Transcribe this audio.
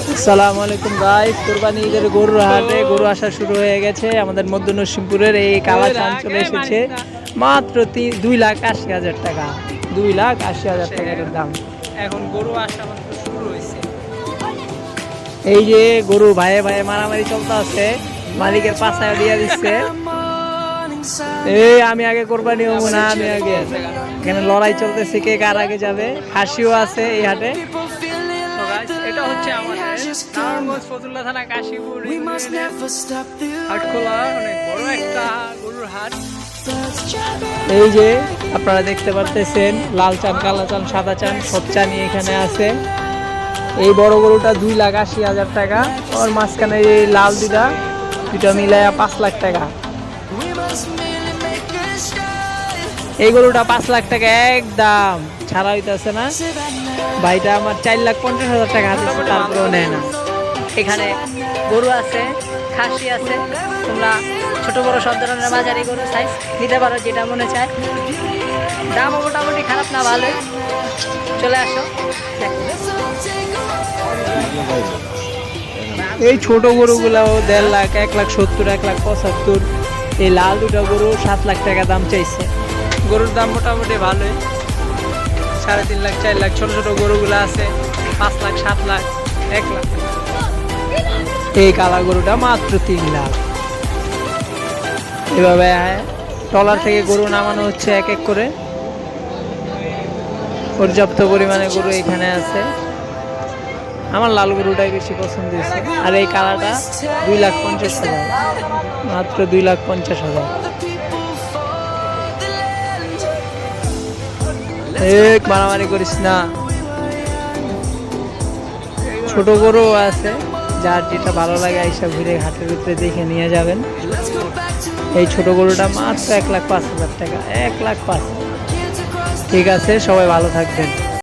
আসসালামু আলাইকুম গাইস কোরবানি ঈদের গরুর হাটে গরু আসা শুরু হয়ে গেছে। আমাদের মধ্য নরসিংপুরের এই কালা চান চলে এসেছে। মাত্র দুই লাখ আশি হাজার টাকা। দুই লাখ আশি হাজার টাকার দাম। এখন গরু আসা মাত্র শুরু হয়েছে। এই যে গরু ভাইয়ে ভাইয়ে মারামারি চলতে আছে মালিকের পাশায় দিয়ে দিচ্ছে। এই আমি আগে কোরবানি হব না আমি আগে। এখানে লড়াই চলতেছে কে কার আগে যাবে? খাসিও আছে এই হাটে। এটা হচ্ছে আমাদের নারায়ণগঞ্জ ফতুল্লা থানা কাশীপুর হাটখোলা অনেক বড় একটা গরুর হাট। এই যে আপনারা দেখতে পারতেছেন লাল চান কালো চান সাদা চান সব চানই এখানে আছে। এই বড় গরুটা দুই লাখ আশি হাজার টাকা ওর মাঝখানে এই লাল দুটা দুটা মিলায়া পাঁচ লাখ টাকা। এই গরুটা পাঁচ লাখ টাকা একদম ছাড়া হইতেছে না। ভাইটা আমার চার লাখ পঞ্চাশ হাজার টাকা হাতে তারপরেও নেয় না। এখানে গরু আছে, খাসি আছে। তোমরা ছোট বড় সব ধরনের বাজারি গরু সাইজ নিতে পারো, যেটা মনে চায়। দামও মোটামুটি খারাপ না, ভালোই। চলে আসো। এই ছোট গরুগুলাও দেড় লাখ, এক লাখ সত্তর, এক লাখ পঁচাত্তর। এই লাল দুটো গরু সাত লাখ টাকা দাম চাইছে। গরুর দাম মোটামুটি ভালোই। সাড়ে তিন লাখ, চার লাখ, ছোট ছোট গরুগুলো আছে, পাঁচ লাখ, সাত লাখ, এক লাখ। এই কালা গরুটা মাত্র তিন লাখ। এভাবে টলার থেকে গরু নামানো হচ্ছে এক এক করে। পর্যাপ্ত পরিমাণে গরু এখানে আছে। আমার লাল গরুটাই বেশি পছন্দ হয়েছে। আর এই কালারটা দুই লাখ পঞ্চাশ হাজার। মাত্র দুই লাখ পঞ্চাশ হাজার। এক মারামারি করিস না। ছোট গরু আছে, যার যেটা ভালো লাগে এইসব ঘুরে ঘাটের ভিতরে দেখে নিয়ে যাবেন। এই ছোট গরুটা মাত্র এক লাখ পাঁচ হাজার টাকা, এক লাখ পাঁচ হাজার। ঠিক আছে, সবাই ভালো থাকবেন।